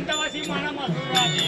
Vandavasi மனமசுராதி